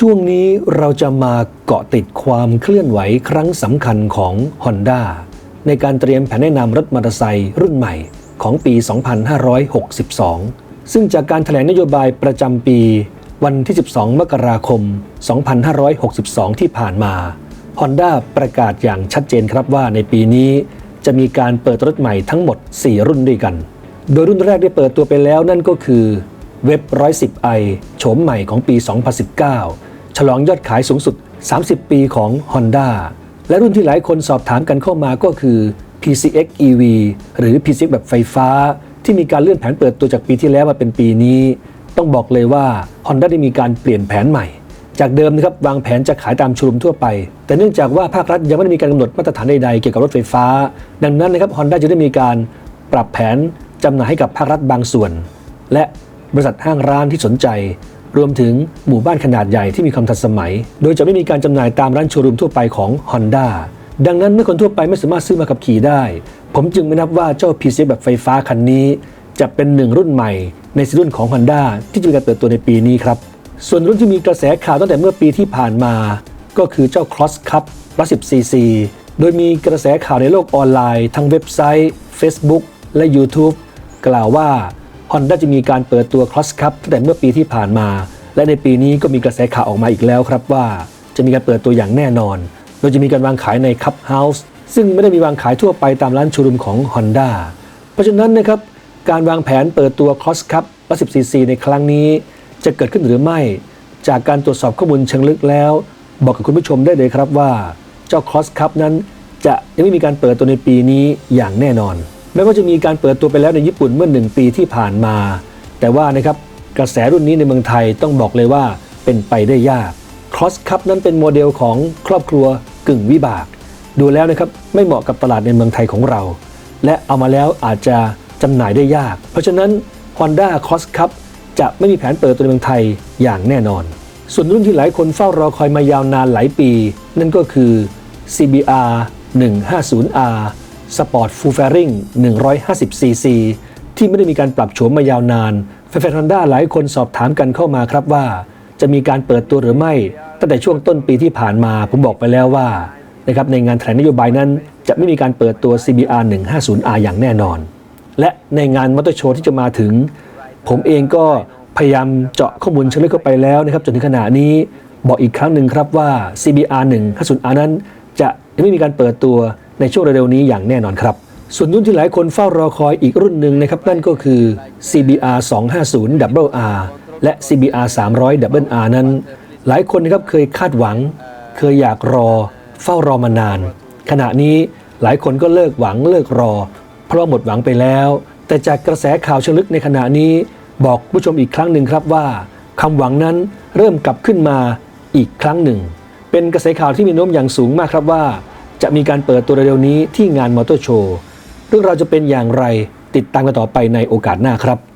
ช่วงนี้เราจะมาเกาะติดความเคลื่อนไหวครั้งสำคัญของ Honda ในการเตรียมแผนแนะนำรถมอเตอร์ไซค์รุ่นใหม่ของปี 2562 ซึ่งจากการแถลงนโยบายประจำปี วันที่ 12 มกราคม 2562 ที่ผ่านมา Honda ประกาศอย่างชัดเจนครับว่าในปีนี้ จะมีการเปิดรถใหม่ทั้งหมด 4 รุ่นด้วยกัน โดยรุ่นแรกได้เปิดตัวไปแล้วนั่นก็คือเว็บ 110i โฉมใหม่ของปี 2019 ฉลองยอดขายสูงสุด 30 ปีของ Honda และรุ่นที่หลายคนสอบถามกันเข้ามาก็คือ PCX EV หรือ PCX แบบไฟฟ้า ที่มีการเลื่อนแผนเปิดตัวจากปีที่แล้วมาเป็นปีนี้ ต้องบอกเลยว่า Honda ได้มีการเปลี่ยนแผนใหม่ จากเดิมนะครับวางแผนจะขายตามชว์รูมทั่วไป แต่เนื่องจากว่าภาครัฐยังไม่ได้มีการกำหนดมาตรฐานใดๆเกี่ยวกับรถไฟฟ้า ดังนั้นนะครับ Honda จะได้มีการปรับแผนจำหน่ายให้กับภาครัฐบางส่วน และบริษัทห้างร้านที่สนใจ รวมถึงหมู่บ้านขนาดใหญ่ที่มีความทันสมัย โดยจะไม่มีการจำหน่ายตามร้านโชว์รูมทั่วไปของ Honda ดังนั้นเมื่อคนทั่วไปไม่สามารถซื้อมาขับขี่ได้ ผมจึงไม่นับว่าเจ้า PC แบบไฟฟ้าคันนี้ จะเป็นหนึ่งรุ่นใหม่ ในซีรีส์รุ่นของ Honda ที่จะมีการเปิดตัวในปีนี้ครับ ส่วนรุ่นที่มีกระแสข่าวตั้งแต่เมื่อปีที่ผ่านมา ก็คือเจ้า Cross Cup 110cc โดยมีกระแสข่าวในโลกออนไลน์ ทั้งเว็บไซต์ Facebook และ YouTube กล่าวว่า Honda จะมีการเปิดตัว Cross Cup ตั้งแต่เมื่อปีที่ผ่านมา และในปีนี้ก็มีกระแสข่าวออกมาอีกแล้วครับว่า จะมีการเปิดตัวอย่างแน่นอน โดยจะมีการวางขายใน Cup House ซึ่งไม่ได้มีวางขายทั่วไปตามร้านชว์รูมของ Honda เพราะฉะนั้นนะครับการวางแผนเปิดตัว Cross Cup 110cc ในครั้งนี้ จะเกิดขึ้นหรือไม่ จากการตรวจสอบข้อมูลเชิงลึกแล้ว บอกกับคุณผู้ชมได้เลยครับว่า เจ้า Cross Cup นั้นจะยังไม่มีการเปิดตัวในปีนี้อย่างแน่นอน แม้ว่าจะมีการเปิดตัวไปแล้วในญี่ปุ่นเมื่อหนึ่งปีที่ผ่านมา แต่ว่านะครับกระแสรุ่นนี้ในเมืองไทยต้องบอกเลยว่าเป็นไปได้ยาก Cross Cup นั้นเป็นโมเดลของครอบครัวกึ่งวิบาก ดูแล้วนะครับไม่เหมาะกับตลาดในเมืองไทยของเรา และเอามาแล้วอาจจะจำหน่ายได้ยาก เพราะฉะนั้น Honda Cross Cup จะไม่มีแผนเปิดตัวในเมืองไทยอย่างแน่นอน ส่วนรุ่นที่หลายคนเฝ้ารอคอยมายาวนานหลายปี นั่นก็คือ CBR 150R Sport Full Fairing 150cc ที่ไม่ได้มีการปรับโฉมมายาวนานแฟนๆ Honda หลายคนสอบถามกันเข้ามาครับว่า จะมีการเปิดตัวหรือไม่ ตั้งแต่ช่วงต้นปีที่ผ่านมาผมบอกไปแล้วว่านะครับในงานแถลงนโยบายนั้น จะไม่มีการเปิดตัว CBR 150R อย่างแน่นอน และในงานมอเตอร์โชว์ที่จะมาถึง ผมเองก็พยายามเจาะข้อมูลเชิงลึกเข้าไปแล้วนะครับจนถึงขณะนี้บอกอีกครั้งหนึ่งครับว่า CBR 150R นั้นจะไม่มีการเปิดตัว ในช่วงเร็วๆนี้อย่างแน่นอนครับ ส่วนรุ่นที่หลายคนเฝ้ารอคอยอีกรุ่นหนึ่งนะครับ นั่นก็คือ CBR 250 Double R และ CBR 300 Double R นั้น หลายคนนะครับเคยคาดหวัง เคยอยากรอ เฝ้ารอมานาน ขณะนี้หลายคนก็เลิกหวังเลิกรอ เพราะหมดหวังไปแล้ว แต่จากกระแสข่าวเชงลึกในขณะนี้ บอกผู้ชมอีกครั้งหนึ่งครับว่าคำหวังนั้นเริ่มกลับขึ้นมาอีกครั้งหนึ่ง เป็นกระแสข่าวที่มีโน้มอย่างสูงมากครับว่า จะมีการเปิดตัวเร็วๆนี้ที่งานมอเตอร์โชว์เรื่องราวจะเป็นอย่างไรติดตามกันต่อไปในโอกาสหน้าครับ